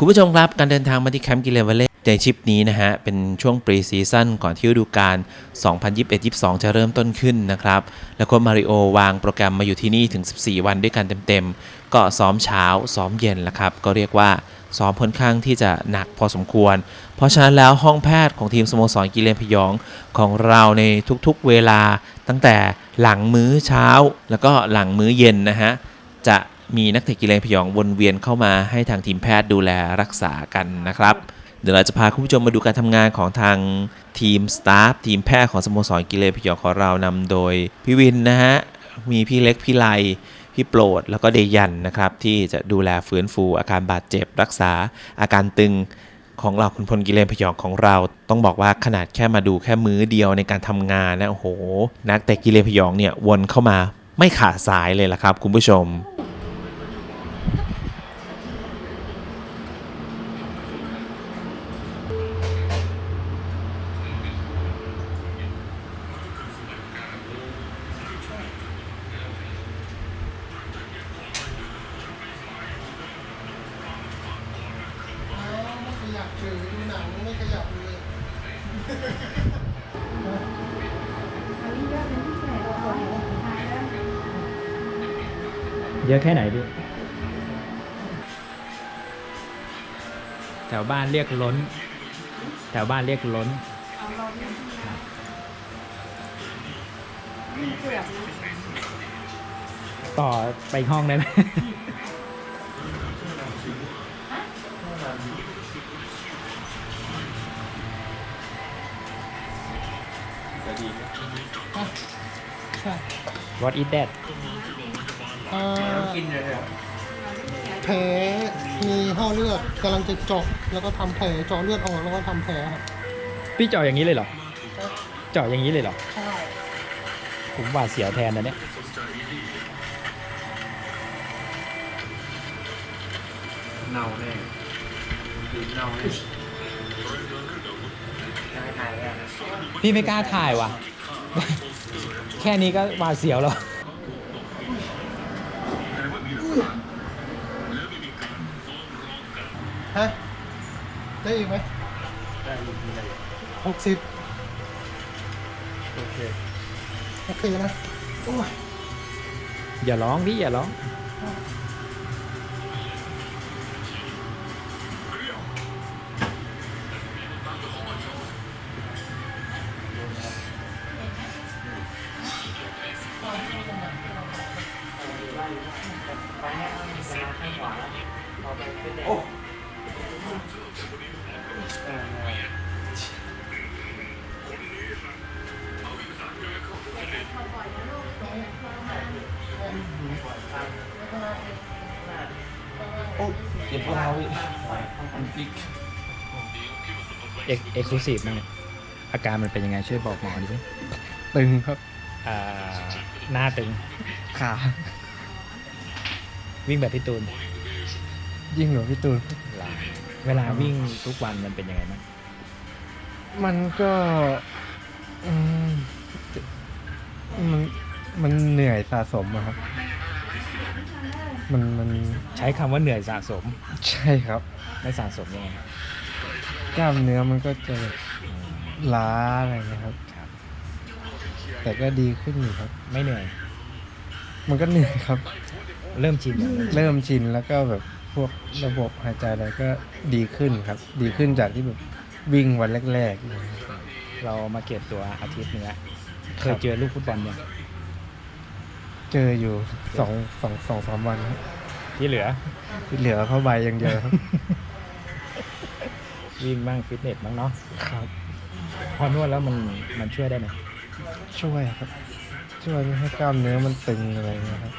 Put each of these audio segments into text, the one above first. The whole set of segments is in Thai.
คุณผู้ชมครับการเดินทางมาที่แคมป์กิเลนวัลเล่ในทริปนี้นะฮะ เป็นช่วงปรีซีซั่นก่อนที่ฤดูกาล 2021-22 จะเริ่มต้นขึ้นนะครับ แล้วก็มาริโอวางโปรแกรมมาอยู่ที่นี่ถึง 14 วันด้วยกันเต็มๆ ก็ซ้อมเช้า ซ้อมเย็นละครับ ก็เรียกว่าซ้อมค่อนข้างที่จะหนักพอสมควร เพราะฉะนั้นแล้วห้องแพทย์ของทีมสโมสรกิเลนพยองของเราในทุกๆเวลาตั้งแต่หลังมื้อเช้า แล้วก็หลังมื้อเย็นนะฮะจะ มีนักเตะกีฬาพยองวนเวียนเข้ามาให้ทางทีมแพทย์ดูแลรักษากันนะครับ เดี๋ยวเราจะพาคุณผู้ชมมาดูการทำงานของทางทีมสตาฟทีมแพทย์ของสโมสรกีฬาพยองของเรานำโดยพี่วินนะฮะมีพี่เล็กพี่ไลพี่โปรดแล้วก็เดยันนะครับที่จะดูแลฟื้นฟูอาการบาดเจ็บ รักษาอาการตึงของเราคุณพลกิเลนพยองของเรา ต้องบอกว่าขนาดแค่มาดูแค่มื้อเดียวในการทำงานนะโอ้โห นักเตะกิเลนพยองเนี่ยวนเข้ามาไม่ขาดสายเลยล่ะครับ คุณผู้ชมขยับเฉยดูหนังไม่ขยับเลย อันนี้ยอดเป็นพิเศษของไทยแล้ว เยอะแค่ไหนพี่แถวบ้านเรียกล้น แถวบ้านเรียกล้นเอาเราเนี่ยมีเปลือกนะต่อไปอีกห้องได้ไหมใช่ What is that เอ่อแผลมีห่อเลือดกำลังจะเจาะแล้วก็ทำแผลเจาะเลือดออกแล้วก็ทำแผลครับพี่เจาะอย่างนี้เลยเหรอ เจาะอย่างนี้เลยเหรอ ใช่ผมหวาดเสียวแทนนะเนี่ย เน่าแน่ดินเน่าแน่พี่ไม่กล้าถ่ายว่ะ แค่นี้ก็หวาดเสียวแล้ว ฮะ ได้อีกไหมได้ยินได้หกสิบโอเค โอเคนะ โอ้ยอย่าร้องพี่อย่าร้อง เจ็บเราอีกมันฟิกเอ็กเอ็กซ์คลูซีฟมั้งเนี่ยอาการมันเป็นยังไงช่วยบอกหมอดิสิตึงครับ อ่า หน้าตึง ขาวิ่งแบบพี่ตูนยิ่งกว่าพี่ตูน เวลาวิ่งทุกวันมันเป็นยังไงบ้างมันก็ มันเหนื่อยสะสมอะครับ มันมันใช้คำว่าเหนื่อยสะสมใช่ครับไม่สะสมยังไงกล้ามเนื้อมันก็จะแบบล้าอะไรเงี้ยครับ ครับ แต่ก็ดีขึ้นอยู่ครับ ไม่เหนื่อย มันก็เหนื่อยครับ เริ่มชินอย่างเริ่มชินแล้วก็แบบพวกระบบหายใจอะไรก็ดีขึ้นครับ ดีขึ้นจากที่แบบวิ่งวันแรกๆอย่างเงี้ยครับเรามาเก็บตัวอาทิตย์หนึงละเคยเจอลูกฟุตบอลยัง เจออยู่สองสองสองสามวันครับที่เหลือ ที่เหลือเข้าใบอย่างเดียวครับ วิ่งบ้างฟิตเนสบ้างเนาะครับ พอนวดแล้วมันมันช่วยได้ไหมช่วยครับ ช่วยไม่ให้กล้ามเนื้อมันตึงอะไรเงี้ยครับ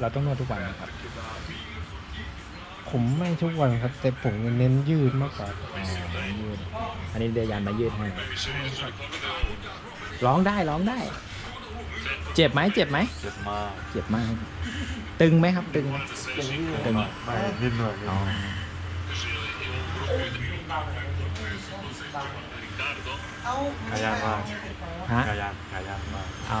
เราต้องนวดทุกวันนะครับ ผมไม่ทุกวันครับ แต่ผมเน้นยืดมากกว่าอ๋อยืดอันนี้เดียยันมายืดให้ร้องได้ร้องได้ เจ็บไหมเจ็บไหมเจ็บมากเจ็บมาก ตึงไหมครับ ตึงไหมตึงไม่นิดหน่อยอ๋อขยันมากฮะขยันขยันมากอ๋อ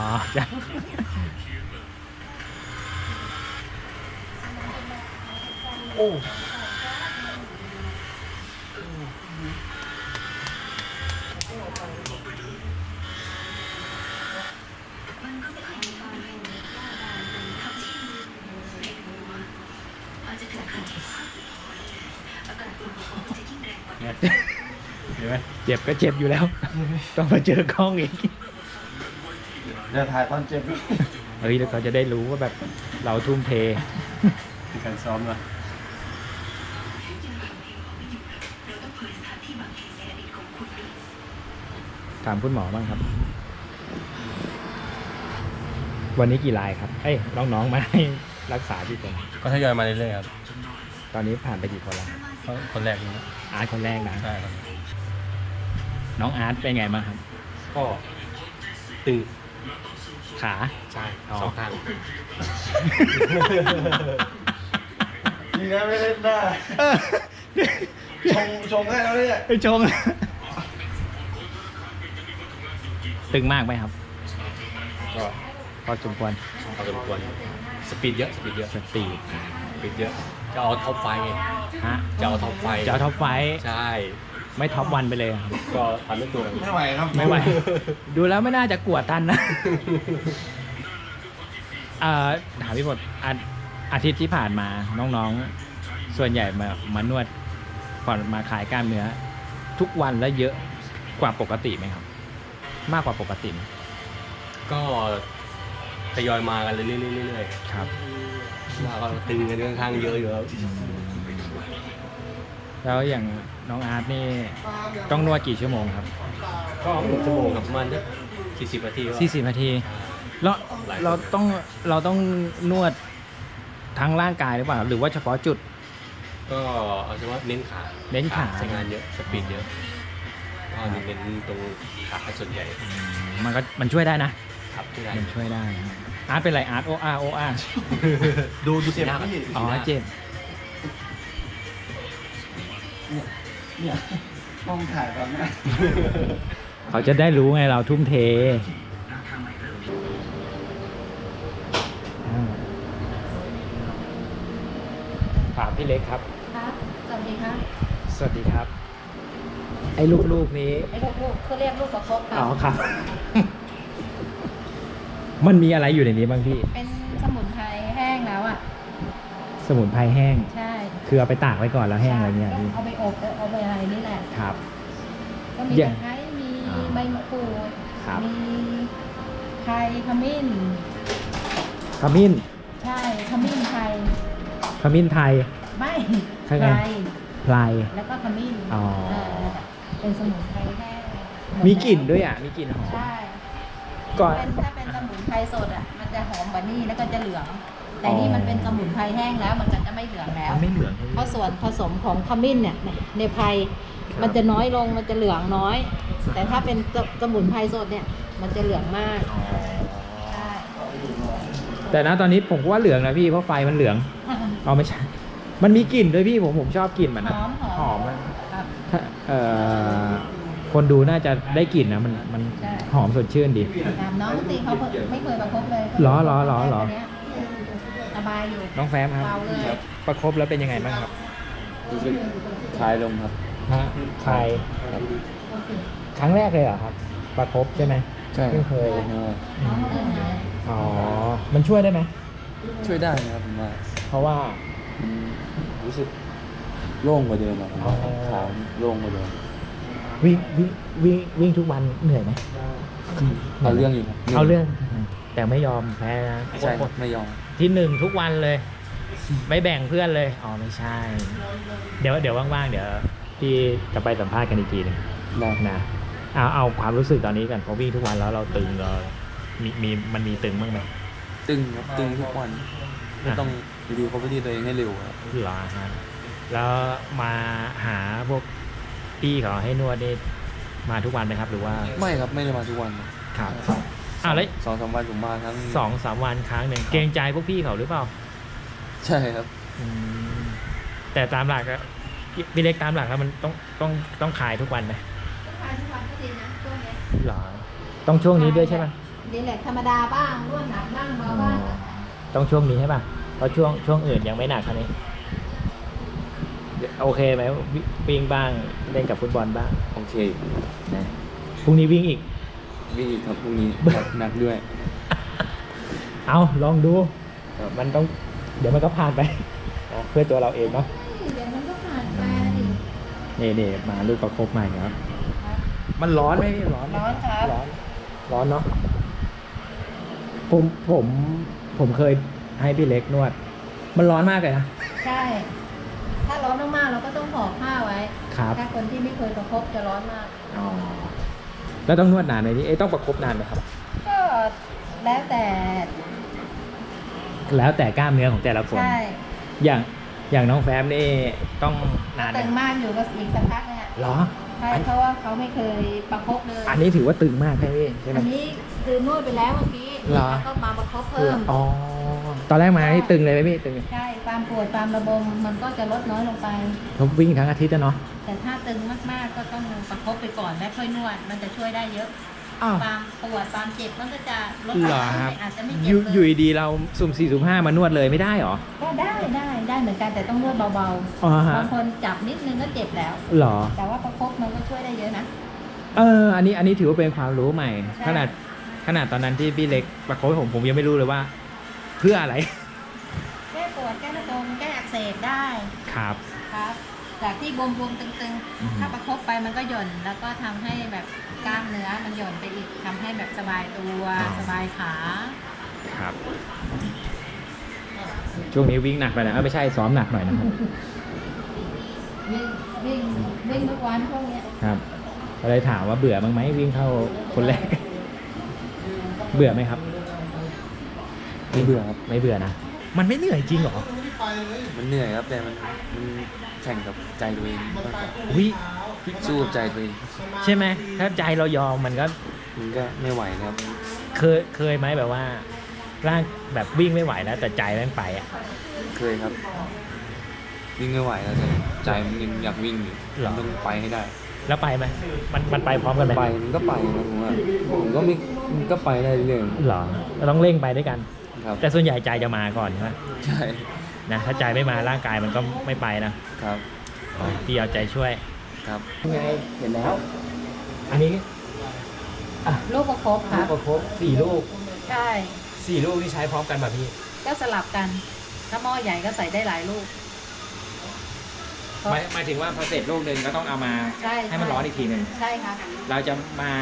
จ้ะเห็นไหมเจ็บก็เจ็บอยู่แล้ว ต้องมาเจอกล้องอีกเดี๋ยวถ่ายตอนเจ็บเฮ้ยแล้วเขาจะได้รู้ว่าแบบเราทุ่มเทมีการซ้อมเหรอถามคุณหมอบ้างครับ วันนี้กี่รายครับ เอ้ยน้องๆมาให้รักษาที่คนก็ทยอยมาเรื่อยๆครับ ตอนนี้ผ่านไปกี่คนแล้วเขาคนแรกนี่นะอาร์ตคนแรกนะ ใช่ครับน้องอาร์ตเป็นไงบ้างครับ ก็ตึงขา ใช่อ๋อ สองข้างจริงนะไม่เล่นได้ชงชงให้แล้วเนี่ยไอชงตึงมากไหมครับ ก็พอสมควรพอสมควรสปีดเยอะสปีดเยอะสตีด สปีดเยอะ จะเอาท็อปไฟไงฮะจะเอาท็อปไฟจะเอาท็อปไฟท์ใช่ ไม่ท็อปวันไปเลยครับก็ทำไม่ตัวไม่ไหวครับไม่ไหว ดูแล้วไม่น่าจะกวดทันนะเอ่อถามพี่บดอาอาทิตย์ที่ผ่านมาน้องๆ ส่วนใหญ่มามานวดก่อนมาขายกล้ามเนื้อ ทุกวันและเยอะกว่าปกติไหมครับ มากกว่าปกติไหมก็ทยอยมากันเรื่อยๆเรื่อยครับ ๆ มาก็ตึงกันค่อนข้างเยอะอยู่ครับแล้วอย่างน้องอาร์ตนี่ต้องนวดกี่ชั่วโมงครับก็หนึ่งชั่วโมงกับประมาณสี่สิบนาทีก็ 40นาทีแล้วเราต้องเราต้องนวดทั้งร่างกายหรือเปล่า หรือว่าเฉพาะจุด ก็เอาเฉพาะเน้นขาเน้นขา ใช้งานเยอะสปีดเยอะก็เน้นตรงขาส่วนใหญ่ มันก็มันช่วยได้นะ ครับที่ไหนมันช่วยได้นะครับอาร์ตเป็นไรอาร์ตโออาโออาดูดูสีหน้าก่อนอ๋อเจ็บเนี่ยต้องถ่ายตอนนี้เขาจะได้รู้ไงเราทุ่มเทอ่าถามพี่เล็กครับครับสวัสดีครับ สวัสดีครับ ไอ้ลูกๆนี้ไอ้ลูกๆเขาเรียกลูกประคบครัอ๋อครับ มันมีอะไรอยู่ในนี้บ้างพี่ เป็นสมุนไพรแห้งแล้วอะ สมุนไพรแห้ง ใช่คือเอาไปตากไว้ก่อนแล้วแห้งอะไรเงี้ยพี่เอาไปอบเอาไปอะไรนี่แหละ ครับ ก็มีเยี่ยตะมไคร้มีอ่าใบมะกรูดครับมีไทยขมิ้นขมิ้น ใช่ขมิ้นไทยขมิ้นไทย ไม่ข้างในไทยพลายแล้วก็ขมิ้นอ๋อเเป็นสมุนไพรแห้งมีกลิ่นด้วยอะ มีกลิ่นหอมใช่ ก่อน เป็นถ้าเป็นสมุนไพรสดอะมันจะหอมกว่านี่แล้วก็จะเหลือง แต่อ๋อนี่มันเป็นสมุนไพรแห้งแล้วมันก็จะไม่เหลืองแล้ว มันไม่เหลืองเพราะส่วนผสมของขมิ้นเนี่ยในไพรครับ มันจะน้อยลงมันจะเหลืองน้อย แต่ถ้าเป็นสสมุนไพรสดเนี่ยมันจะเหลืองมากใช่แต่นะตอนนี้ผมก็ว่าเหลืองนะพี่เพราะไฟมันเหลืองเอาไม่ใช่ มันมีกลิ่นด้วยพี่ผมผมชอบกลิ่นมันหนะอมหอมหอมอะครับ ถ้าเอ่อ คนดูน่าจะได้กลิ่นนะมันมันใช่ หอมสดชื่นดีถามน้องสิเขาไม่เคยประคบเลยหรอหรอหรอหรอนเนี้ยสบายอยู่ น้องแฟมครับ เบาเลย ประครบแล้วเป็นยังไงบ้างครับรู้สึกคลายลงครับ ฮะใครครั้งแรกเลยเหรอครับ ประครบใช่ไหมใช่เพิ่งเคยน้องเขาเป็นไงอ๋อ มันช่วยได้ไหม ช่วยได้นะครับผมว่าเพราะว่า มันรู้สึกโล่งกว่าเดิมอะผมว่าอ๋อ ขาโล่งกว่าเดิม วิ่งวิ่งวิ่งวิ่งทุกวันเหนื่อยไหมเอาเรื่องอยู่ครับเอาเรื่อง แต่ไม่ยอมแพ้นะใช่ครับไม่ยอมที่หนึ่งทุกวันเลย ไม่แบ่งเพื่อนเลยอ๋อไม่ใช่ เดี๋ยวเดี๋ยวว่างๆเดี๋ยวพี่จะไปสัมภาษณ์กันอีกทีหนึงได้นะเอาเอาความรู้สึกตอนนี้กันพอวิ่งทุกวันแล้วเราตึงเรามีมีมันมีตึงบ้างไหมตึงครับตึงทุกวันไม่ต้องรีวิวเขาไปที่ตัวเองให้เร็วครับเหรอฮะแล้วมาหาพวก พี่เขาให้นวดนี่มาทุกวันไหมครับ หรือว่าไม่ครับไม่ได้มาทุกวันครับอ้าวแล้วสองสามวันผมมาทั้งสองสามวันครั้งหนึ่งเกรงใจพวกพี่เขาหรือเปล่า ใช่ครับอืมแต่ตามหลักอะพี่พี่เล็กตามหลักแล้วมันต้องต้องต้องขายทุกวันไหมทานทุกวันก็ดีนะช่วงเนี้ยหรอต้องช่วงนี้ด้วยใช่ไหมดีแหละธรรมดาบ้างร่วมหนักบ้างเบาบ้างต้องช่วงนี้ใช่ป่ะเพราะช่วงช่วงอื่นยังไม่หนักคันนี้ โอเคไหมวิวิ่งบ้างเล่นกับฟุตบอลบ้างโอเคนะพรุ่งนี้วิ่งอีกวิ่งอีกครับพรุ่งนี้หนักหนักด้วย เอาลองดูครับมันต้อง เดี๋ยวมันก็ผ่านไปนะเพื่อตัวเราเองเนาะเดี๋ยวมันก็ผ่านไปนี่นี่มาลูกประคบใหม่ครับมันร้อนไหมพี่ร้อนไหมร้อนครับร้อนร้อนเนาะผมผมผมเคยให้พี่เล็กนวด มันร้อนมากเลยนะใช่ ถ้าร้อนมากๆเราก็ต้องห่อผ้าไว้ ครับถ้าคนที่ไม่เคยประคบจะร้อนมาก อ๋อแล้วต้องนวดนานไหมพี่เอ้ยต้องประคบนานไหมครับ ก็แล้วแต่ แล้วแต่กล้ามเนื้อของแต่ละคน ใช่อย่างอย่างน้องแฟมนี่ต้องนานไหมตึงมากอยู่ก็อีกสักพักนะฮะเหรอ ใช่เพราะว่าเขาไม่เคยประคบเลย อันนี้ถือว่าตึงมากใช่ไหมพี่ใช่ไหมอันนี้คือนวดไปแล้วเมื่อกี้เหรอ แล้วก็มาประคบเพิ่ม อ๋อตอนแรกมานี่ตึงเลยไหมพี่ตึงใช่ความปวดความระบมมันก็จะลดน้อยลงไปผมวิ่งทั้งอาทิตย์อะเนาะแต่ถ้าตึงมากๆก็ต้องประคบไปก่อนแล้วค่อยนวด มันจะช่วยได้เยอะ อ้าว ความปวดความเจ็บมันก็จะลดเหรน้ออยครับ อาจจะไม่อเจ็บยู่เลอยู่ยดีๆเราสุ่มสี่สุ่มห้ามานวดเลยไม่ได้เหรอ ก็ได้ได้ได้ เหมือนกันแต่ต้องนวดเบาอ๋อๆฮะบางคนจับนิดนึงก็เจ็บแล้วเหรอ แต่ว่าประคบมันก็ช่วยได้เยอะนะ เออ อันนี้อันนี้ถือว่าเป็นความรู้ใหม่ ใช่ ขนาดขนาดตอนนั้นที่พี่เล็กประคบให้ผมผมยังไม่รู้เลยว่า เพื่ออะไร แก้ปวดแก้ระบมแก้อักเสบได้ครับ ครับ จากที่บวมๆตึงอืม ๆ ถ้าประคบไปมันก็หย่อนแล้วก็ทำให้แบบกล้ามเนื้อมันหย่อนไปอีกทำให้แบบสบายตัวสบายขา ครับ ช่วงนี้วิ่งหนักไปนะไม่ใช่ซ้อมหนักหน่อยนะครับวิ่งวิ่งวิ่งทุกวันพวกเนี้ยครับก็เลยถามว่าเบื่อบ้างไหมวิ่งเข้าคนแรก เบื่อไหมครับไม่เบื่อครับไม่เบื่อนะมันไม่เหนื่อยจริงเหรอมันเหนื่อยครับแต่มันมันแข่งกับใจตัวเองมากกว่าวิสู้กับใจตัวเองใช่ไหมถ้าใจเรายอมมันก็มันก็ไม่ไหวนะครับ เคยเคยไหมแบบว่า ร่างแบบวิ่งไม่ไหวแล้ว แต่ใจแม่งไปอะเคยครับ วิ่งไม่ไหวแล้วแต่ใจมันยังอยากวิ่งอยู่หรอ มันต้องไปให้ได้แล้วไปไหมมันมันไปพร้อมกันไหมไปมันก็ไปนะผมว่าผมก็ไม่มันก็ไปได้เรื่อยหรอเราต้องเร่งไปด้วยกัน ๆครับแต่ส่วนใหญ่ใจจะมาก่อนใช่ไหมใช่นะถ้าใจไม่มาร่างกายมันก็ไม่ไปนะครับพี่เอาใจช่วย ครับ ไงเห็นแล้วอันนี้ลูกประคบคลูรักบประคบสี่ลูก ใช่ สี่ลูกที่ใช้พร้อมกันแบบพี่ก็สลับกัน ถ้าหม้อใหญ่ก็ใส่ได้หลายลูก หมายหมายถึงว่าพอเสร็จลูกหนึ่งก็ต้องเอามาใช่ให้มันร้อนอีกทีหนึ่งใช่ครับเราจะมา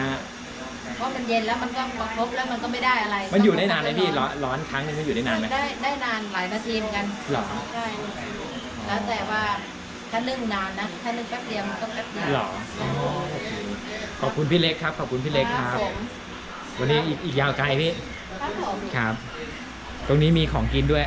เพราะมันเย็นแล้วมันก็ประคบแล้วมันก็ไม่ได้อะไรมันอยู่ได้นานไหมพี่ร้อนร้อนครั้งหนึงมันอยู่ได้นานไหมได้ได้นานหลายนาทีเหมือนกัน หรอใช่ แล้วแต่ว่าถ้านึ่งนานนะ ถ้านึ่งแป๊บเดียวมันก็แป๊บเดียวหรออ๋อขอบคุณพี่เล็กครับ ขอบคุณพี่เล็กครับ ผมวันนี้อีกอีกยาวไกลพี่ ครับผมครับ ตรงนี้มีของกินด้วย